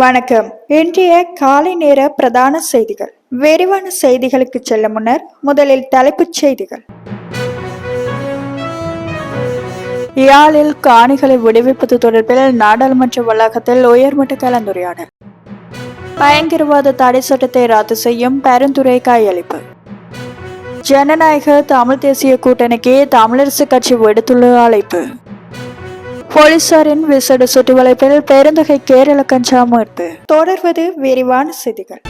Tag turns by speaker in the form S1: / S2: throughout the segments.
S1: வணக்கம். இன்றைய காலை நேர பிரதான செய்திகள். விரிவான செய்திகளுக்கு செல்ல முன்னர் முதலில் தலைப்புச் செய்திகள். யாழில் காணிகளை விடுவிப்பது தொடர்பில் நாடாளுமன்ற வளாகத்தில் உயர்மட்ட கலந்துரையாடல். பயங்கரவாத தடை சட்டத்தை ரத்து செய்யும் பரிந்துரை கையளிப்பு. ஜனநாயக தமிழ் தேசிய கூட்டணிக்கு தமிழரசு கட்சி விடுத்துள்ள அழைப்பு. போலீசாரின் விசேட சுற்றுவளைப்பில் பெருந்தொகை கேரள கஞ்சா மீட்பு தொடர்வது விரிவான செய்திகள்.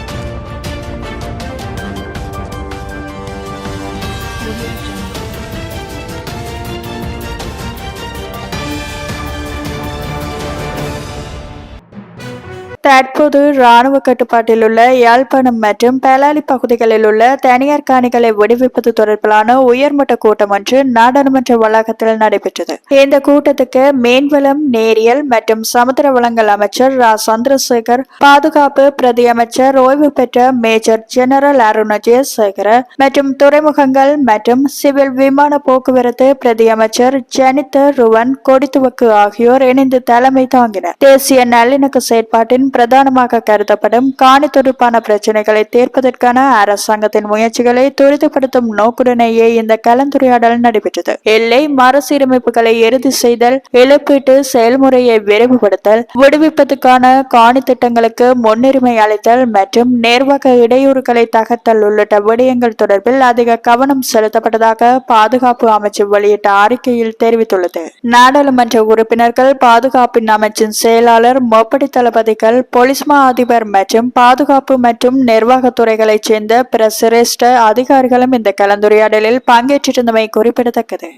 S1: தற்போது இராணுவ கட்டுப்பாட்டில் உள்ள யாழ்ப்பாணம் மற்றும் பலாலி பகுதிகளில் உள்ள தனியார் காணிகளை விடுவிப்பது தொடர்பிலான உயர்மட்ட கூட்டம் ஒன்று நாடாளுமன்ற வளாகத்தில் நடைபெற்றது. இந்த கூட்டத்துக்கு மீன்வளம் நேரியல் மற்றும் சமுத்திர வளங்கள் அமைச்சர் ரா. சந்திரசேகர் பாதுகாப்பு பிரதி அமைச்சர் ஓய்வு பெற்ற மேஜர் ஜெனரல் அருண் ஜெயசேகர மற்றும் துறைமுகங்கள் மற்றும் சிவில் விமான போக்குவரத்து பிரதி அமைச்சர் ஜனித ருவன் கொடித்துவக்கு ஆகியோர் இணைந்து தலைமை தாங்கினர். தேசிய நல்லிணக்க செயற்பாட்டின் பிரதானமாக கருதப்படும் காணி தொடர்பான பிரச்சினைகளை தீர்ப்பதற்கான அரசாங்கத்தின் முயற்சிகளை துரிதப்படுத்தும் நோக்குடனேயே இந்த கலந்துரையாடல் நடைபெற்றது. எல்லை மறுசீரமைப்புகளை இறுதி செய்தல் இழப்பீட்டு செயல்முறையை விரைவுபடுத்தல் விடுவிப்பதற்கான காணி திட்டங்களுக்கு முன்னுரிமை அளித்தல் மற்றும் நிர்வாக இடையூறுகளை தகர்த்தல் உள்ளிட்ட விடயங்கள் தொடர்பில் அதிக கவனம் செலுத்தப்பட்டதாக பாதுகாப்பு அமைச்சு வெளியிட்ட அறிக்கையில் தெரிவித்துள்ளது. நாடாளுமன்ற உறுப்பினர்கள் பாதுகாப்பின் அமைச்சின் செயலாளர் மொப்படி தளபதிகள் போலீஸ் மா அதிபர் மற்றும் பாதுகாப்பு மற்றும் நிர்வாகத்துறைகளைச் சேர்ந்த பிற சிரேஷ்ட அதிகாரிகளும் இந்த கலந்துரையாடலில் பங்கேற்றிருந்தமை குறிப்பிடத்தக்கது.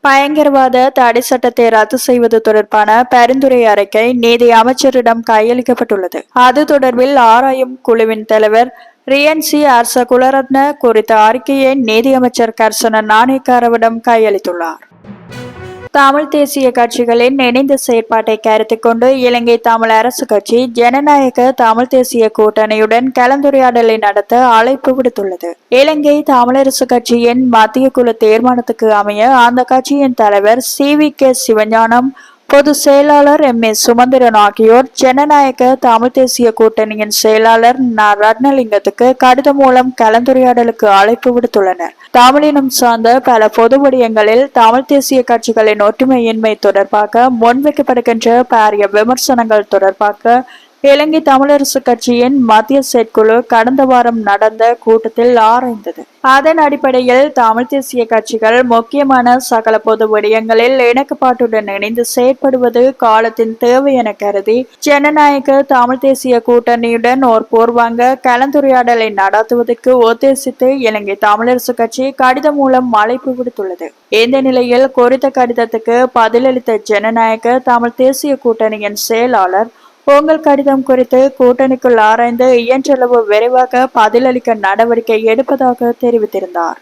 S1: பயங்கரவாத தடை சட்டத்தை ரத்து செய்வது தொடர்பான பரிந்துரை அறிக்கை நீதி அமைச்சரிடம் கையளிக்கப்பட்டுள்ளது. அது தொடர்பில் ஆராயும் குழுவின் தலைவர் ரியன்சி அரச குலரத்ன குறித்த அறிக்கையை நீதியமைச்சர் கர்சன நாணயக்காரவிடம் கையளித்துள்ளார். தமிழ் தேசிய கட்சிகளின் இணைந்த செயற்பாட்டை கருத்தில் கொண்டு இலங்கை தமிழ் அரசு கட்சி ஜனநாயக தமிழ் தேசிய கூட்டணியுடன் கலந்துரையாடலை நடத்த அழைப்பு விடுத்துள்ளது. இலங்கை தமிழரசு கட்சியின் மத்திய குழு தீர்மானத்துக்கு அமைய அந்த கட்சியின் தலைவர் சி வி கே சிவஞானம் பொது செயலாளர் எம். ஏ சுமந்திரன் ஆகியோர் ஜனநாயக தமிழ் தேசிய கூட்டணியின் செயலாளர் ந. ரத்னலிங்கத்துக்கு கடிதம் மூலம் கலந்துரையாடலுக்கு அழைப்பு விடுத்துள்ளனர். தமிழினம் சார்ந்த பல பொது விடயங்களில் தமிழ் தேசிய கட்சிகளின் ஒற்றுமையின்மை தொடர்பாக முன்வைக்கப்படுகின்ற பாரிய விமர்சனங்கள் தொடர்பாக இலங்கை தமிழரசு கட்சியின் மத்திய செயற்குழு கடந்த வாரம் நடந்த கூட்டத்தில் ஆராய்ந்தது. அதன் அடிப்படையில் தமிழ் தேசிய கட்சிகள் முக்கியமான சகல பொது விடயங்களில் இணக்கப்பாட்டுடன் இணைந்து செயற்படுவது காலத்தின் தேவை என கருதி ஜனநாயக தமிழ் தேசிய கூட்டணியுடன் ஓர் பூர்வாங்க கலந்துரையாடலை நடத்துவதற்கு உத்தேசித்து இலங்கை தமிழரசு கட்சி கடிதம் மூலம் அழைப்பு விடுத்துள்ளது. இந்த நிலையில் குறித்த கடிதத்துக்கு பதிலளித்த ஜனநாயக தமிழ் தேசிய கூட்டணியின் செயலாளர் பொங்கல் கடிதம் குறித்து கூட்டணிக்குள் ஆராய்ந்து இயன்றளவு விரைவாக பதிலளிக்க நடவடிக்கை எடுப்பதாக தெரிவித்திருந்தார்.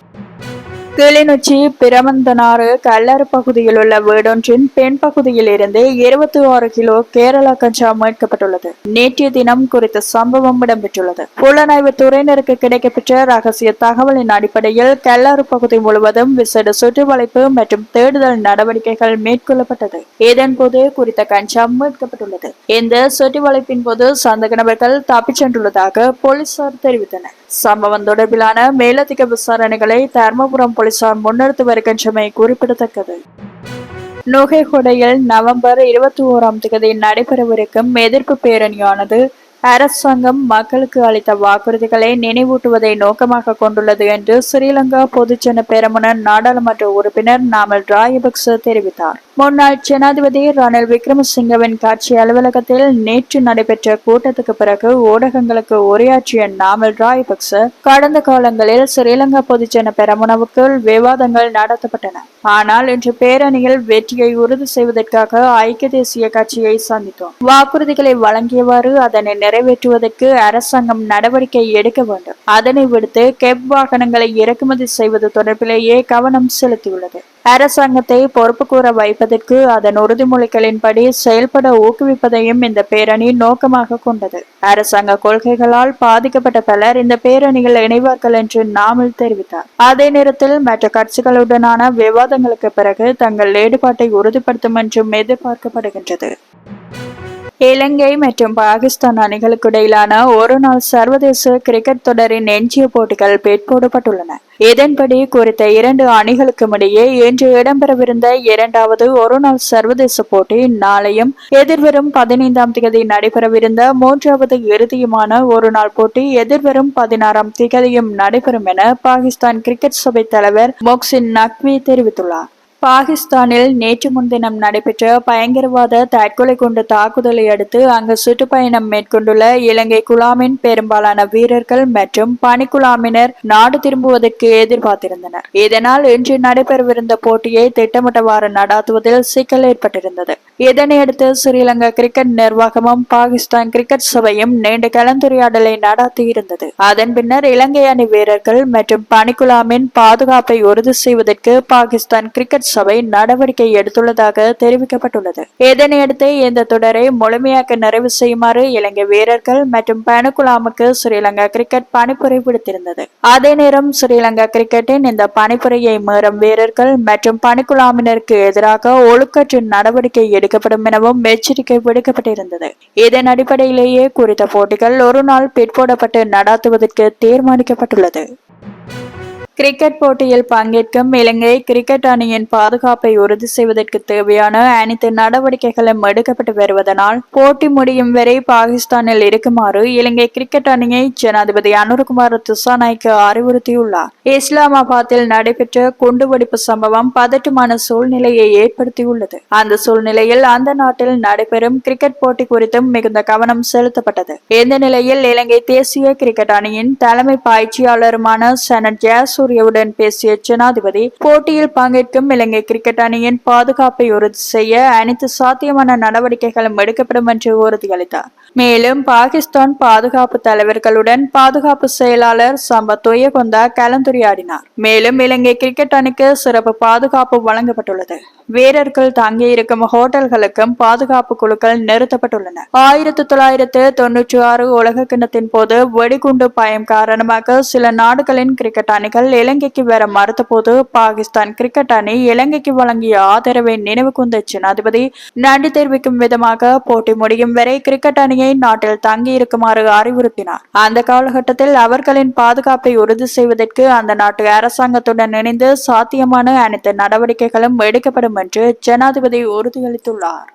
S1: கிளிநொச்சி பிரமந்தனாறு கல்லறு பகுதியில் உள்ள வீடொன்றின் பெண் பகுதியில் இருந்து இருபத்தி ஆறு கிலோ கேரளா கஞ்சா மீட்கப்பட்டுள்ளது. நேற்றைய தினம் குறித்த சம்பவம் இடம்பெற்றுள்ளது. புலனாய்வு துறையினருக்கு கிடைக்கப்பெற்ற ரகசிய தகவலின் அடிப்படையில் கல்லறு பகுதி முழுவதும் விசேட சுற்றுவளைப்பு மற்றும் தேடுதல் நடவடிக்கைகள் மேற்கொள்ளப்பட்டது. இதன்போது குறித்த கஞ்சா மீட்கப்பட்டுள்ளது. இந்த சுற்றுவளைப்பின் போது சந்தக நபர்கள் தப்பிச் சென்றுள்ளதாக போலீசார் தெரிவித்தனர். சம்பவம் தொடர்பிலான மேலதிக விசாரணைகளை தர்மபுரம் போலீசார் முன்னெடுத்து வருகின்றமை குறிப்பிடத்தக்கது. நுகைகொடையில் நவம்பர் இருபத்தி ஓராம் தேதி நடைபெறவிருக்கும் எதிர்ப்பு பேரணியானது அரசாங்கம் மக்களுக்கு அளித்த வாக்குறுதிகளை நினைவூட்டுவதை நோக்கமாக கொண்டுள்ளது என்று ஸ்ரீலங்கா பொதுஜன பெரமுன நாடாளுமன்ற உறுப்பினர் நாமல் ராயபக்ச தெரிவித்தார். முன்னாள் ஜனாதிபதி ரணில் விக்ரமசிங்கவின் கட்சி அலுவலகத்தில் நேற்று நடைபெற்ற கூட்டத்துக்கு பிறகு ஊடகங்களுக்கு உரையாற்றிய நாமல் ராயபக்ச கடந்த காலங்களில் ஸ்ரீலங்கா பொதுஜன பெரமுனவுக்குள் விவாதங்கள் நடத்தப்பட்டன. ஆனால் இன்று பேரணியில் வெற்றியை உறுதி செய்வதற்காக ஐக்கிய தேசிய கட்சியை சந்தித்தோம். வாக்குறுதிகளை வழங்கியவாறு அதனை நிறைவேற்றுவதற்கு அரசாங்கம் நடவடிக்கை எடுக்க வேண்டும். அதனை விடுத்து கெப் வாகனங்களை இறக்குமதி செய்வது தொடர்பிலேயே கவனம் செலுத்தியுள்ளது. அரசாங்கத்தை பொறுப்பு கூற வைப்பதற்கு அதன் உறுதிமொழிகளின்படி செயல்பட ஊக்குவிப்பதையும் இந்த பேரணி நோக்கமாக கொண்டது. அரசாங்க கொள்கைகளால் பாதிக்கப்பட்ட பலர் இந்த பேரணியில் இணைவார்கள் என்று நாமல் தெரிவித்தார். அதே நேரத்தில் மற்ற கட்சிகளுடனான விவாதங்களுக்கு பிறகு தங்கள் ஈடுபாட்டை உறுதிப்படுத்தும் என்றும் எதிர்பார்க்கப்படுகின்றது. இலங்கை மற்றும் பாகிஸ்தான் அணிகளுக்கு இடையிலான ஒருநாள் சர்வதேச கிரிக்கெட் தொடரின் எஞ்சிய போட்டிகள் பேட்போடப்பட்டுள்ளன இதன்படி குறித்த இரண்டு அணிகளுக்கும் இடையே இன்று இடம்பெறவிருந்த இரண்டாவது ஒருநாள் சர்வதேச போட்டி நாளையும் எதிர்வரும் பதினைந்தாம் தேதி நடைபெறவிருந்த மூன்றாவது இறுதியுமான ஒருநாள் போட்டி எதிர்வரும் பதினாறாம் தேதியும் நடைபெறும் என பாகிஸ்தான் கிரிக்கெட் சபை தலைவர் மொக்சின் நக்வி தெரிவித்துள்ளார். பாகிஸ்தானில் நேற்று முன்தினம் நடைபெற்ற பயங்கரவாத தற்கொலை கொண்ட தாக்குதலை அடுத்து அங்கு சுற்றுப்பயணம் மேற்கொண்டுள்ள இலங்கை குழாமின் பெரும்பாலான வீரர்கள் மற்றும் பணிக்குழாமினர் நாடு திரும்புவதற்கு எதிர்பார்த்திருந்தனர். இதனால் இன்று நடைபெறவிருந்த போட்டியை திட்டமிட்டவாறு நடாத்துவதில் சிக்கல் ஏற்பட்டிருந்தது. இதனையடுத்து ஸ்ரீலங்கா கிரிக்கெட் நிர்வாகமும் பாகிஸ்தான் கிரிக்கெட் சபையும் நீண்ட கலந்துரையாடலை நடத்தியிருந்தது அதன் பின்னர் இலங்கை அணி வீரர்கள் மற்றும் பணிக்குழாமின் பாதுகாப்பை உறுதி செய்வதற்கு பாகிஸ்தான் கிரிக்கெட் சபை நடவடிக்கை எடுத்துள்ளதாக தெரிவிக்கப்பட்டுள்ளது. இதனையடுத்து இந்த தொடரை முழுமையாக நிறைவு செய்யுமாறு இலங்கை வீரர்கள் மற்றும் பனுகுலாமுக்கு ஸ்ரீலங்கா கிரிக்கெட் பணிப்புரை விடுத்திருந்தது. அதே நேரம் ஸ்ரீலங்கா கிரிக்கெட்டின் இந்த பணிப்புரையை மீறும் வீரர்கள் மற்றும் பணிக்குழாமினருக்கு எதிராக ஒழுக்கற்ற நடவடிக்கை அறிவிக்கப்படும் எனவும் எச்சரிக்கை விடுக்கப்பட்டிருந்தது. இதன் அடிப்படையிலேயே குறித்த போட்டிகள் ஒரு நாள் பிற்போடப்பட்டு நடாத்துவதற்கு தீர்மானிக்கப்பட்டுள்ளது. கிரிக்கெட் போட்டியில் பங்கேற்கும் இலங்கை கிரிக்கெட் அணியின் பாதுகாப்பை உறுதி செய்வதற்கு தேவையான அனைத்து நடவடிக்கைகளும் எடுக்கப்பட்டு வருவதனால் போட்டி முடியும் வரை பாகிஸ்தானில் இருக்குமாறு இலங்கை கிரிக்கெட் அணியை ஜனாதிபதி அனுர்குமார் துசாநாய்க்கு அறிவுறுத்தியுள்ளார். இஸ்லாமாபாத்தில் நடைபெற்ற குண்டுவெடிப்பு சம்பவம் பதட்டமான சூழ்நிலையை ஏற்படுத்தியுள்ளது. அந்த சூழ்நிலையில் அந்த நாட்டில் நடைபெறும் கிரிக்கெட் போட்டி குறித்தும் மிகுந்த கவனம் செலுத்தப்பட்டது. இந்த நிலையில் இலங்கை தேசிய கிரிக்கெட் அணியின் தலைமை பயிற்சியாளருமான சனட் ஜாஸ் சூரியவுடன் பேசிய ஜனாதிபதி போட்டியில் பங்கேற்கும் இலங்கை கிரிக்கெட் அணியின் பாதுகாப்பை உறுதி செய்ய அனைத்து சாத்தியமான நடவடிக்கைகளும் எடுக்கப்படும் என்று உறுதியளித்தார். மேலும் பாகிஸ்தான் பாதுகாப்பு தலைவர்களுடன் பாதுகாப்பு செயலாளர் சம்பத் தொயகொந்தா கலந்துரையாடினார். மேலும் இலங்கை கிரிக்கெட் அணிக்கு சிறப்பு பாதுகாப்பு வழங்கப்பட்டுள்ளது. வீரர்கள் தங்கியிருக்கும் ஹோட்டல்களுக்கும் பாதுகாப்பு குழுக்கள் நிறுத்தப்பட்டுள்ளன. ஆயிரத்தி தொள்ளாயிரத்து தொன்னூற்றி ஆறு உலக கிண்ணத்தின் போது வெடிகுண்டு பயம் காரணமாக சில நாடுகளின் கிரிக்கெட் அணிகள் இலங்கைக்கு வர மறுத்தபோது பாகிஸ்தான் கிரிக்கெட் அணி இலங்கைக்கு வழங்கிய ஆதரவை நினைவு கூர்ந்த ஜனாதிபதி நன்றி தெரிவிக்கும் விதமாக போட்டி முடியும் வரை கிரிக்கெட் அணியை நாட்டில் தங்கியிருக்குமாறு அறிவுறுத்தினார். அந்த காலகட்டத்தில் அவர்களின் பாதுகாப்பை உறுதி செய்வதற்கு அந்த நாட்டு அரசாங்கத்துடன் இணைந்து சாத்தியமான அனைத்து நடவடிக்கைகளும் எடுக்கப்படும் என்று ஜனாதிபதி உறுதியளித்துள்ளார்.